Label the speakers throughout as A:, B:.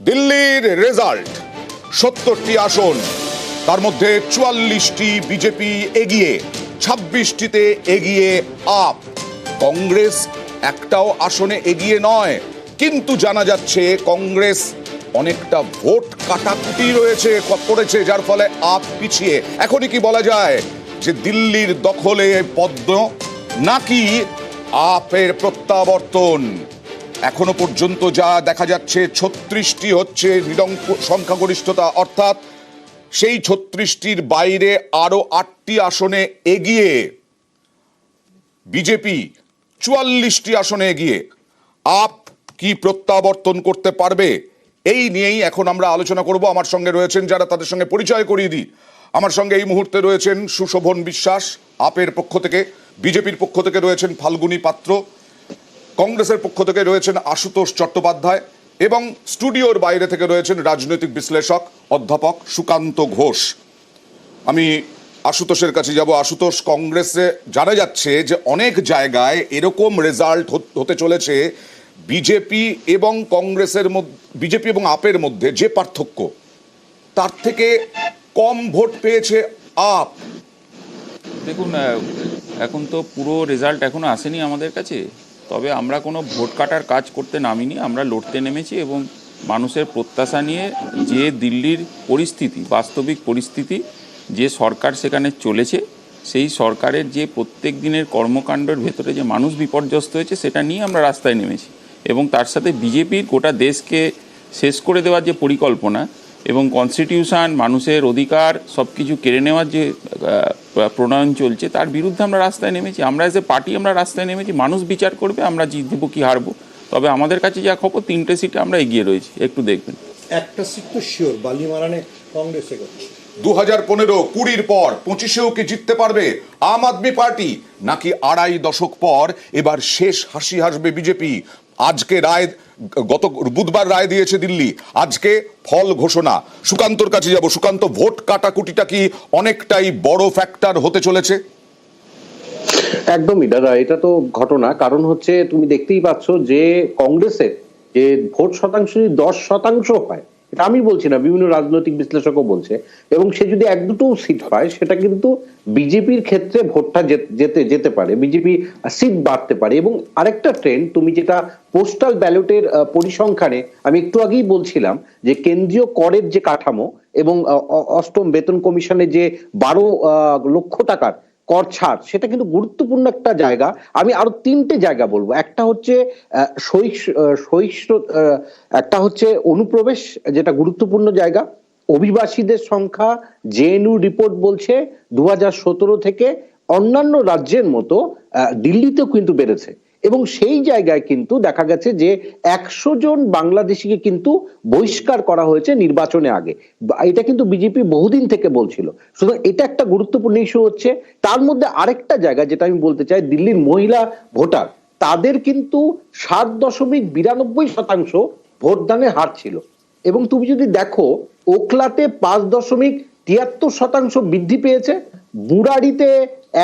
A: দিল্লির রেজাল্ট, সত্তরটি আসন, তার মধ্যে চুয়াল্লিশটি বিজেপি এগিয়ে, ছাব্বিশটিতে এগিয়ে আপ। কংগ্রেস একটাও আসনে এগিয়ে নয়, কিন্তু জানা যাচ্ছে কংগ্রেস অনেকটা ভোট কাটাকুটি রয়েছে করেছে, যার ফলে আপ পিছিয়ে। এখনই কি বলা যায় যে দিল্লির দখলে পদ্ম, নাকি আপের প্রত্যাবর্তন? এখনও পর্যন্ত যা দেখা যাচ্ছে, ছত্রিশটি হচ্ছে নিরঙ্ক সংখ্যাগরিষ্ঠতা। অর্থাৎ সেই ছত্রিশটির বাইরে আরও আটটি আসনে এগিয়ে বিজেপি চুয়াল্লিশটি আসনে এগিয়ে। আপ কি প্রত্যাবর্তন করতে পারবে, এই নিয়েই এখন আমরা আলোচনা করব। আমার সঙ্গে রয়েছেন যারা তাদের সঙ্গে পরিচয় করিয়ে দিই। আমার সঙ্গে এই মুহূর্তে রয়েছেন সুশোভন বিশ্বাস, আপের পক্ষ থেকে, বিজেপির পক্ষ থেকে রয়েছেন ফাল্গুনী পাত্র। কংগ্রেসের পক্ষ থেকে রয়েছেন আশুতোষ চট্টোপাধ্যায় এবং স্টুডিওর বাইরে থেকে রয়েছেন রাজনৈতিক বিশ্লেষক অধ্যাপক সুকান্ত ঘোষ। আমি আশুতোষের কাছে যাব। আশুতোষ, কংগ্রেসে জানা যাচ্ছে যে অনেক জায়গায় এরকম রেজাল্ট হতে চলেছে। বিজেপি এবং কংগ্রেসের মধ্যে, বিজেপি এবং আপের মধ্যে যে পার্থক্য, তার থেকে কম ভোট পেয়েছে আপ।
B: দেখুন এখন তো পুরো রেজাল্ট এখনও আসেনি আমাদের কাছে। তবে আমরা কোনো ভোট কাটার কাজ করতে নামিনি, আমরা লড়তে নেমেছি এবং মানুষের প্রত্যাশা নিয়ে যে দিল্লির পরিস্থিতি, বাস্তবিক পরিস্থিতি, যে সরকার সেখানে চলেছে, সেই সরকারের যে প্রত্যেক দিনের কর্মকাণ্ডের ভেতরে যে মানুষ বিপর্যস্ত হয়েছে, সেটা নিয়ে আমরা রাস্তায় নেমেছি এবং তার সাথে বিজেপির গোটা দেশকে শেষ করে দেওয়ার যে পরিকল্পনা এবং কনস্টিটিউশন মানুষের অধিকার সব কিছু কেড়ে নেওয়ার যে প্রণয়ন চলছে তার বিরুদ্ধে আমরা রাস্তায় নেমেছি। আমরা এজ এ পার্টি আমরা রাস্তায় নেমেছি মানুষ বিচার করবে আমরা জিতবো কি হারবো। তবে আমাদের কাছে যা খবর তিনটে সিটে আমরা এগিয়ে রয়েছি। একটু দেখবেন।
C: একটা সিট তো শিওর বালিমারানে কংগ্রেস
A: দু হাজার পনেরো কুড়ির পর পঁচিশেও কি জিততে পারবে আম আদমি পার্টি? নাকি আড়াই দশক পর এবার শেষ হাসি হাসবে বিজেপি? আজকে রায়, গত বুধবার রায় দিয়েছে দিল্লি। আজকে ফল ঘোষণা। সুকান্তর কাছে যাব। সুকান্ত, ভোট কাটাকুটিটা কি অনেকটাই বড় ফ্যাক্টর হতে চলেছে?
D: একদমই, দাদা, এটা তো ঘটনা। কারণ হচ্ছে, তুমি দেখতেই পাচ্ছ যে কংগ্রেসের যে ভোট শতাংশ, দশ শতাংশ হয় এটা আমি বলছি না, বিভিন্ন রাজনৈতিক বিশ্লেষকও বলছে, এবং সে যদি এক দুটো সিট পায়, সেটা কিন্তু বিজেপির ক্ষেত্রে ভোটটা যেতে যেতে পারে, বিজেপি সিট বাড়তে পারে, এবং আরেকটা ট্রেন্ড তুমি যেটা পোস্টাল ব্যালটের পরিসংখ্যানে আমি একটু আগেই বলছিলাম যে কেন্দ্রীয় করের যে কাঠামো এবং অষ্টম বেতন কমিশনের যে বারো লক্ষ টাকার কর ছাড় সেটা কিন্তু গুরুত্বপূর্ণ একটা জায়গা। আমি আরও তিনটে জায়গা বলব। একটা হচ্ছে সহিষ্ণু একটা হচ্ছে অনুপ্রবেশ, যেটা গুরুত্বপূর্ণ জায়গা। অভিবাসীদের সংখ্যা জেএনইউ রিপোর্ট বলছে দু হাজার সতেরো থেকে অন্যান্য রাজ্যের মতো দিল্লিতেও কিন্তু বেড়েছে। এবং সেই জায়গায় কিন্তু দেখা গেছে যে একশো জন বাংলাদেশিকে কিন্তু বহিষ্কার করা হয়েছে নির্বাচনে আগে। এটা কিন্তু বিজেপি বহুদিন থেকে বলছিল। সুতরাং এটা একটা গুরুত্বপূর্ণ ইস্যু হচ্ছে। তার মধ্যে আরেকটা জায়গা যেটা আমি বলতে চাই, দিল্লির মহিলা ভোটার, তাদের কিন্তু সাত দশমিক বিরানব্বই শতাংশ ভোটদানের হার ছিল। এবং তুমি যদি দেখো, ওখলাতে পাঁচ দশমিক তিয়াত্তর শতাংশ বৃদ্ধি পেয়েছে বুড়াড়িতে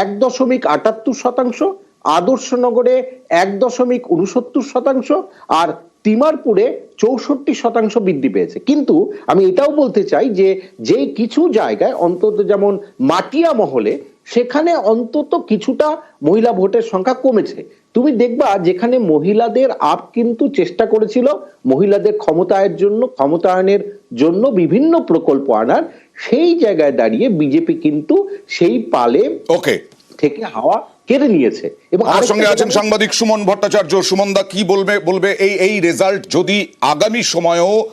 D: এক দশমিক আটাত্তর শতাংশ আদর্শনগরে এক দশমিক উনসত্তর শতাংশ আর তিমারপুরে চৌষট্টি শতাংশ বৃদ্ধি পেয়েছে। কিন্তু আমি এটাও বলতে চাই যে যে কিছু জায়গায়, অন্তত যেমন মাটিয়া মহলে, সেখানে অন্তত কিছুটা মহিলা ভোটের সংখ্যা কমেছে। তুমি দেখবা যেখানে মহিলাদের আপ কিন্তু চেষ্টা করেছিল মহিলাদের ক্ষমতায়ের জন্য, ক্ষমতায়নের জন্য বিভিন্ন প্রকল্প আনার, সেই জায়গায় দাঁড়িয়ে বিজেপি কিন্তু সেই পালে
A: ওকে
D: থেকে হাওয়া কেড়ে নিয়েছে। এবং
A: আমার সঙ্গে আছেন সাংবাদিক সুমন ভট্টাচার্য। সুমন দা কি বলবে বলবে এই এই রেজাল্ট যদি আগামী সময়েও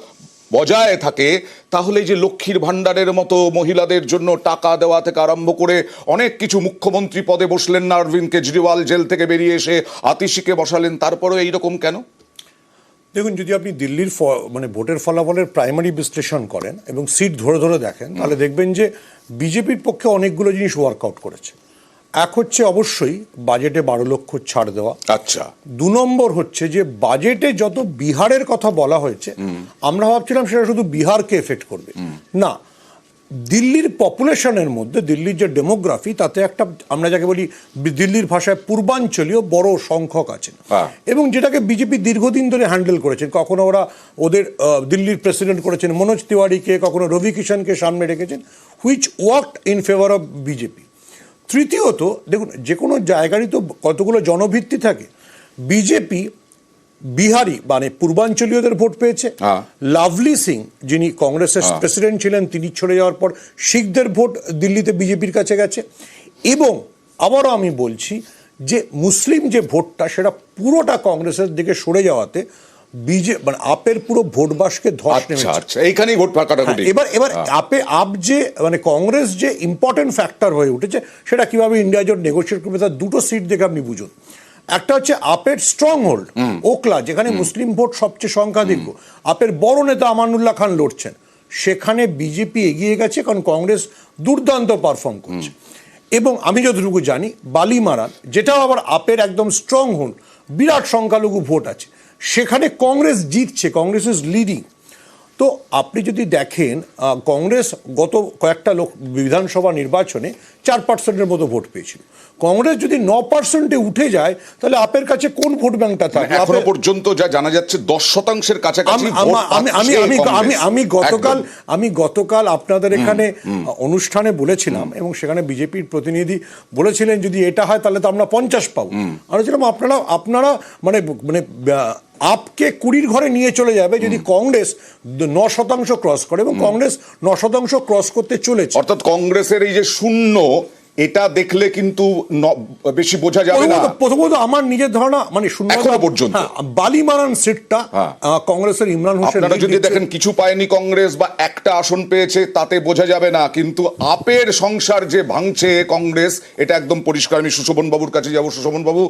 A: বজায় থাকে তাহলে এই যে লক্ষ্মীর ভান্ডারের মতো মহিলাদের জন্য টাকা দেওয়া থেকে আরম্ভ করে অনেক কিছু মুখ্যমন্ত্রী পদে বসলেন না অরবিন্দ কেজরিওয়াল জেল থেকে বেরিয়ে এসে আতিশিকে বসালেন তারপরেও এইরকম কেন?
C: দেখুন যদি আপনি দিল্লির ফ- মানে ভোটের ফলাফলের প্রাইমারি বিশ্লেষণ করেন এবং সিট ধরে ধরে দেখেন তাহলে দেখবেন যে বিজেপির পক্ষে অনেকগুলো জিনিস ওয়ার্কআউট করেছে। এক হচ্ছে অবশ্যই বাজেটে বারো লক্ষ ছাড় দেওয়া।
A: আচ্ছা।
C: দু নম্বর হচ্ছে যে বাজেটে যত বিহারের কথা বলা হয়েছে আমরা ভাবছিলাম সেটা শুধু বিহারকে এফেক্ট করবে। না দিল্লির পপুলেশনের মধ্যে দিল্লির যে ডেমোগ্রাফি তাতে একটা আমরা যাকে বলি দিল্লির ভাষায় পূর্বাঞ্চলীয় বড় সংখ্যক আছেন
A: হ্যাঁ।
C: এবং যেটাকে বিজেপি দীর্ঘদিন ধরে হ্যান্ডেল করেছেন কখনো ওরা ওদের দিল্লির প্রেসিডেন্ট করেছেন মনোজ তিওয়ারিকে কখনো রবি কিষানকে সামনে রেখেছেন which worked in favour of BJP তৃতীয়ত দেখুন যে কোনো জায়গারই তো কতগুলো জনভিত্তি থাকে। বিজেপি বিহারি মানে পূর্বাঞ্চলীয়দের ভোট পেয়েছে।
A: হ্যাঁ।
C: লাভলি সিং যিনি কংগ্রেসের প্রেসিডেন্ট ছিলেন তিনি চলে যাওয়ার পর শিখদের ভোট দিল্লিতে বিজেপির কাছে গেছে। এবং আবারও আমি বলছি যে মুসলিম যে ভোটটা সেটা পুরোটা কংগ্রেসের দিকে সরে যাওয়াতে বিজে মানে আপের পুরো ভোট বাসকে ধস
A: আচ্ছা
C: নেমেছে।
A: আচ্ছা এইখানেই ভোট কাটাকুটি
C: হ্যাঁ, এবার এবার আপে আপ যে মানে কংগ্রেস যে ইম্পর্টেন্ট ফ্যাক্টর হয়ে উঠেছে সেটা কীভাবে ইন্ডিয়া জোট নেগোসিয়েট করবে তার দুটো সিট দেখে আপনি বুঝুন। একটা হচ্ছে আপের স্ট্রং হোল্ড ওকলা যেখানে মুসলিম ভোট সবচেয়ে সংখ্যাধিক। আপের বড় নেতা আমানুল্লাহ খান লড়ছেন। সেখানে বিজেপি এগিয়ে গেছে কারণ কংগ্রেস দুর্দান্ত পারফর্ম করছে। এবং আমি যতটুকু জানি বালিমারান যেটাও আবার আপের একদম স্ট্রং হোল্ড বিরাট সংখ্যালঘু ভোট আছে। সেখানে কংগ্রেস জিতছে কংগ্রেস ইজ লিডিং তো আপনি যদি দেখেন কংগ্রেস গত কয়েকটা লোক বিধানসভা নির্বাচনে চার পার্সেন্টের মতো ভোট পেয়েছিল। কংগ্রেস যদি ন পার্সেন্টে উঠে যায় তাহলে আপের কাছে কোন ভোট ব্যাংকটা
A: মানে
C: এখনও
A: পর্যন্ত যা জানা যাচ্ছে দশ শতাংশের কাছাকাছি
C: আমি আমি আমি আমি আমি গতকাল আমি গতকাল আপনাদের এখানে অনুষ্ঠানে বলেছিলাম এবং সেখানে বিজেপির প্রতিনিধি বলেছিলেন যদি এটা হয় তাহলে তো আমরা পঞ্চাশ পাবো। আমি বলছিলাম আপনারা আপনারা মানে মানে আপকে কুড়ির ঘরে নিয়ে চলে যাবে যদি কংগ্রেস ন শতাংশ ক্রস করে এবং কংগ্রেস ন শতাংশ ক্রস করতে চলেছে।
A: অর্থাৎ কংগ্রেসের এই যে শূন্য এটা দেখলে কিন্তু বেশি বোঝা যাবে না।
C: প্রথমত আমার নিজের ধারণা মানে শূন্য
A: এখনও পর্যন্ত।
C: বালিমারান সিটটা
A: হ্যাঁ।
C: কংগ্রেসের ইমরান হোসেন
A: আপনারা যদি দেখেন কিছু পায়নি কংগ্রেস বা একটা আসন পেয়েছে তাতে বোঝা যাবে না। কিন্তু আপের সংসার যে ভাঙছে কংগ্রেস এটা একদম পরিষ্কার। আমি সুশোভন বাবুর কাছে যাব। সুশোভন বাবু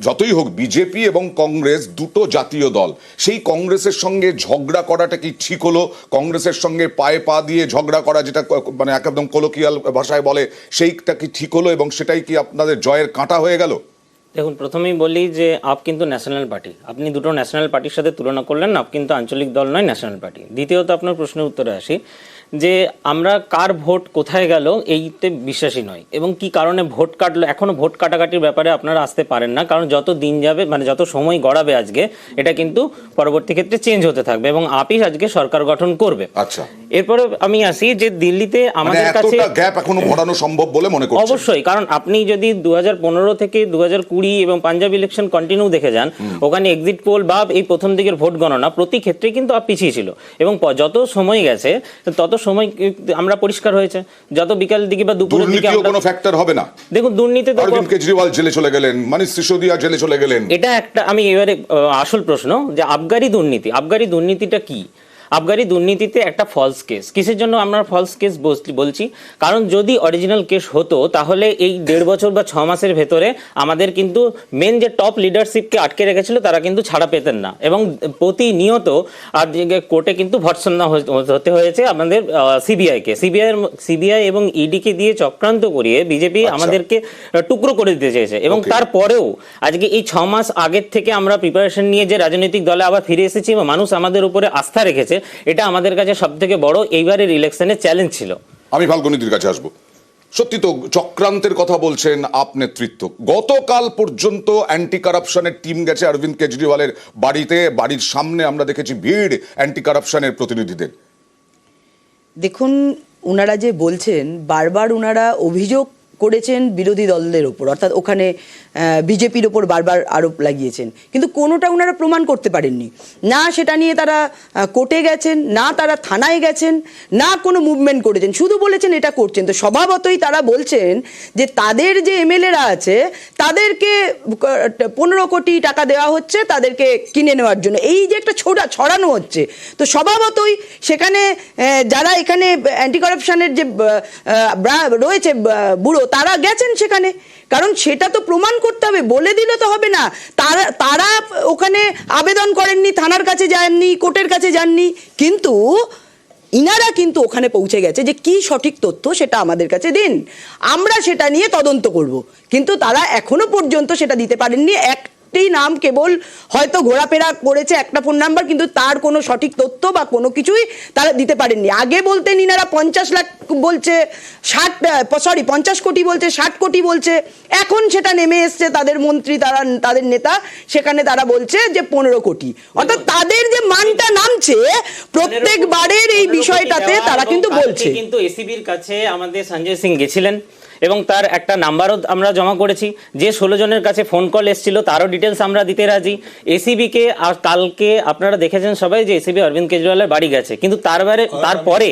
A: যতই হোক, বিজেপি এবং কংগ্রেস দুটো জাতীয় দল। সেই কংগ্রেসের সঙ্গে ঝগড়া করাটা কি ঠিক হলো? কংগ্রেসের সঙ্গে পায়ে পা দিয়ে ঝগড়া করা যেটা মানে একদম কলোকিয়াল ভাষায় বলে, সেইটা কি ঠিক হলো এবং সেটাই কি আপনাদের জয়ের কাঁটা হয়ে গেল?
E: দেখুন, প্রথমেই বলি যে আপ কিন্তু ন্যাশনাল পার্টি। আপনি দুটো ন্যাশনাল পার্টির সাথে তুলনা করলেন আপ কিন্তু আঞ্চলিক দল নয়, ন্যাশনাল পার্টি। দ্বিতীয়ত আপনার প্রশ্নের উত্তরে আসি। যে আমরা কার ভোট কোথায় গেল এইতে বিশ্বাসী নয়। এবং কি কারণে ভোট কাটলো এখনও ভোট কাটাকাটির ব্যাপারে আপনারা আসতে পারেন না কারণ যত দিন যাবে মানে যত সময় গড়াবে আজকে এটা কিন্তু পরবর্তী ক্ষেত্রে চেঞ্জ হতে থাকবে এবং আপই আজকে সরকার গঠন করবে।
A: আচ্ছা।
E: এরপরে আমি আসি যে দিল্লিতে
A: মানে
E: আমাদের কাছে
A: গ্যাপ এখনও ভরানো সম্ভব বলে মনে
E: অবশ্যই কারণ আপনি যদি দু হাজার পনেরো থেকে দু কুড়ি এবং পাঞ্জাব ইলেকশন কন্টিনিউ দেখে যান ওখানে এক্সিট পোল বা এই প্রথম দিকের ভোট গণনা প্রতি ক্ষেত্রে কিন্তু আপ পিছিয়ে ছিল। এবং যত সময় গেছে তত সময় আমরা পরিষ্কার হয়েছে যত বিকাল দিকে বা দুপুরের দিকে
A: কোনো ফ্যাক্টর হবে না।
E: দেখুন দুর্নীতি তো
A: অরবিন্দ কেজরিওয়াল জেলে চলে গেলেন মানিশ সিসোদিয়া জেলে চলে গেলেন।
E: এটা একটা আমি এবারে আসল প্রশ্ন যে আবগারি দুর্নীতি আবগারি দুর্নীতিটা কি? আবগারি দুর্নীতিতে একটা ফলস কেস কিসের জন্য আমরা ফলস কেস বলছি? কারণ যদি অরিজিনাল কেস হতো তাহলে এই দেড় বছর বা ছ মাসের ভেতরে আমাদের কিন্তু মেন যে টপ লিডারশিপকে আটকে রেখেছিল তারা কিন্তু ছাড়া পেতেন না। এবং প্রতিনিয়ত আজকে কোর্টে কিন্তু ভর্সনা হতে হয়েছে আমাদের সিবিআইকে সিবিআই সিবিআই এবং ইডিকে দিয়ে চক্রান্ত করিয়ে বিজেপি
A: আচ্ছা।
E: আমাদেরকে টুকরো করে দিতে চেয়েছে। এবং তারপরেও আজকে এই ছ মাস আগের থেকে আমরা প্রিপারেশন নিয়ে যে রাজনৈতিক দলে আবার ফিরে এসেছি এবং মানুষ আমাদের উপরে আস্থা রেখেছে এটা আমাদের কাছে সব থেকে বড় এইবারের ইলেকশনের চ্যালেঞ্জ ছিল।
A: আমি ফাল্গুনিদির কাছে আসব। সত্যি তো চক্রান্তের কথা বলছেন আপ নেতৃত্ব। গতকাল পর্যন্ত অ্যান্টি কারাপশনের টিম গেছে অরবিন্দ কেজরিওয়ালের বাড়িতে। বাড়ির সামনে আমরা দেখেছি ভিড় অ্যান্টি কারাপশনের প্রতিনিধিদের।
F: দেখুন ওনারা যে বলছেন বারবার ওনারা অভিযোগ করেছেন বিরোধী দলদের ওপর, অর্থাৎ ওখানে বিজেপির ওপর বারবার আরোপ লাগিয়েছেন। কিন্তু কোনোটা ওনারা প্রমাণ করতে পারেননি। না সেটা নিয়ে তারা কোর্টে গেছেন, না তারা থানায় গেছেন, না কোনো মুভমেন্ট করেছেন। শুধু বলেছেন এটা করছেন। তো স্বভাবতই তারা বলছেন যে তাদের যে এমএলএরা আছে, তাদেরকে পনেরো কোটি টাকা দেওয়া হচ্ছে, তাদেরকে কিনে নেওয়ার জন্য। এই যে একটা ছোড়া ছড়ানো হচ্ছে। তো স্বভাবতই সেখানে যারা এখানে অ্যান্টি কারাপশনের যে রয়েছে ব্যুরো তারা গেছেন সেখানে। কারণ সেটা তো প্রমাণ করতে হবে, বলে দিলে তো হবে না। তারা তারা ওখানে আবেদন করেননি, থানার কাছে যাননি, কোর্টের কাছে যাননি। কিন্তু ইনারা কিন্তু ওখানে পৌঁছে গেছে যে কি সঠিক তথ্য সেটা আমাদের কাছে দিন। আমরা সেটা নিয়ে তদন্ত করব। কিন্তু তারা এখনও পর্যন্ত সেটা দিতে পারেননি। এক একটি নাম কেবল হয়তো ঘোরাফেরা করেছে একটা ফোন নাম্বার কিন্তু তার কোনো সঠিক তথ্য বা কোনো কিছুই তারা দিতে পারেননি। আগে বলতেন ইনারা পঞ্চাশ লাখ বলছে ষাট সরি পঞ্চাশ কোটি বলছে ষাট কোটি বলছে। এখন সেটা নেমে এসছে তাদের মন্ত্রী তারা তাদের নেতা সেখানে তারা বলছে যে পনেরো কোটি। অর্থাৎ তাদের যে মানটা নামছে প্রত্যেকবারের এই বিষয়টাতে তারা কিন্তু বলছে।
E: কিন্তু এসিবির কাছে আমাদের সঞ্জয় সিং গেছিলেন। এবং তার একটা নাম্বারও আমরা জমা করেছি। যে ষোলো জনের কাছে ফোন কল এসেছিল তারও ডিটেলস আমরা দিতে রাজি। এসিবি কে আর কালকে আপনারা দেখেছেন সবাই যে এসিবি অরবিন্দ কেজরিওয়ালের বাড়ি গেছে। কিন্তু তারবারে তারপরে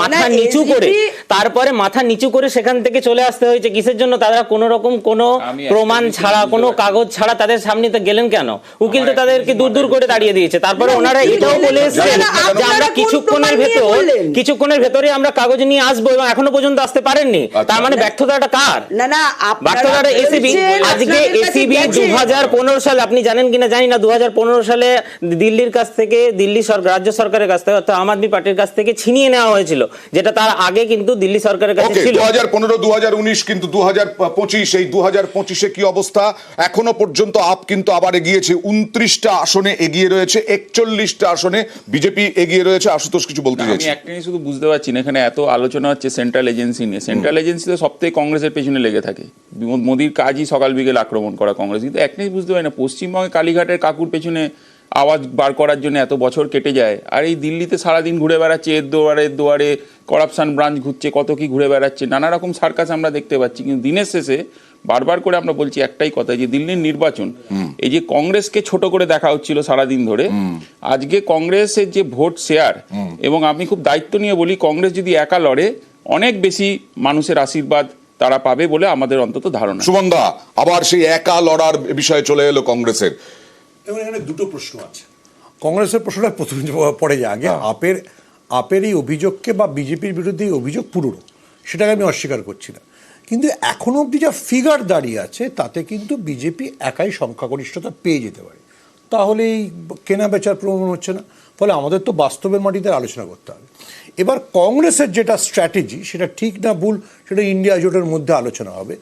E: মাথা নিচু করে তারপরে মাথা নিচু করে সেখান থেকে চলে আসতে হয়েছে। কিসের জন্য? তারা কোনো রকম কোনো প্রমাণ ছাড়া কোনো কাগজ ছাড়া তাদের সামনে তো গেলেন কেন? উকিল তো তাদেরকে দূর দূর করে দাঁড়িয়ে দিয়েছে। তারপরে ওনারা এটাও বলে এসেছেন যে আমরা কিছুক্ষণের ভেতর কিছুক্ষণের ভেতরে আমরা কাগজ নিয়ে আসব এবং এখনও পর্যন্ত আসতে পারেননি।
A: আচ্ছা।
E: তার মানে ব্যর্থতাটা কার?
F: না না
E: এসিবি আজকে এসিবি
F: গেছে।
E: দু হাজার পনেরো সালে আপনি জানেন কিনা জানি না দু হাজার পনেরো সালে দিল্লির কাছ থেকে দিল্লি সরকার রাজ্য সরকারের কাছ থেকে অর্থাৎ আম আদমি পার্টির কাছ থেকে ছিনিয়ে নেওয়া হয়েছিল যেটা তার আগে কিন্তু দিল্লি সরকারের কাছে ছিল।
A: কিন্তু দু হাজার পঁচিশ এই দু হাজার কি অবস্থা? এখনও পর্যন্ত আপ কিন্তু আবার এগিয়েছে উনত্রিশটা আসনে এগিয়ে রয়েছে একচল্লিশটা আসনে বিজেপি এগিয়ে রয়েছে আশুতোষ কিছু বলতে
B: আমি একটা জিনিস শুধু বুঝতে পারছি না এখানে এত আলোচনা হচ্ছে সেন্ট্রাল এজেন্সি নিয়ে। সেন্ট্রাল এজেন্সি তো সবথেকে কংগ্রেসের পেছনে লেগে থাকে। মোদির কাজই সকাল বিকেল আক্রমণ করা কংগ্রেস। কিন্তু এক জিনিস বুঝতে পারি না পশ্চিমবঙ্গে কালীঘাটের কাকুর পেছনে আওয়াজ বার করার জন্য এত বছর কেটে যায় আর এই দিল্লিতে সারাদিন ঘুরে বেড়াচ্ছে এর দুয়ারে দুয়ারে করাপশন ব্রাঞ্চ ঘুরছে কত কি ঘুরে বেড়াচ্ছে নানা রকম সার্কাস আমরা দেখতে পাচ্ছি। কিন্তু দিনের শেষে বারবার করে আমরা বলছি একটাই কথা যে দিল্লির নির্বাচন এই যে কংগ্রেসকে ছোট করে দেখা হচ্ছিল সারাদিন ধরে আজকে কংগ্রেসের যে ভোট শেয়ার এবং আমি খুব দায়িত্ব নিয়ে বলি কংগ্রেস যদি একা লড়ে অনেক বেশি মানুষের আশীর্বাদ তারা পাবে বলে আমাদের অন্তত ধারণা।
A: সুমনদা আবার সেই একা লড়ার বিষয়ে চলে এলো কংগ্রেসের।
C: এবং এখানে দুটো প্রশ্ন আছে। কংগ্রেসের প্রশ্নটা প্রথমে পড়ে যায় আগে আপের আপের এই অভিযোগকে বা বিজেপির বিরুদ্ধে এই অভিযোগ পুরনো সেটাকে আমি অস্বীকার করছি না। কিন্তু এখনও অবধি যা ফিগার দাঁড়িয়ে আছে তাতে কিন্তু বিজেপি একাই সংখ্যাগরিষ্ঠতা পেয়ে যেতে পারে। তাহলে এই কেনা বেচার প্রমাণ হচ্ছে না। ফলে আমাদের তো বাস্তবের মাটিতে আলোচনা করতে হবে। এবার কংগ্রেসের যেটা স্ট্র্যাটেজি সেটা ঠিক না ভুল সেটা ইন্ডিয়া জোটের মধ্যে আলোচনা হবে।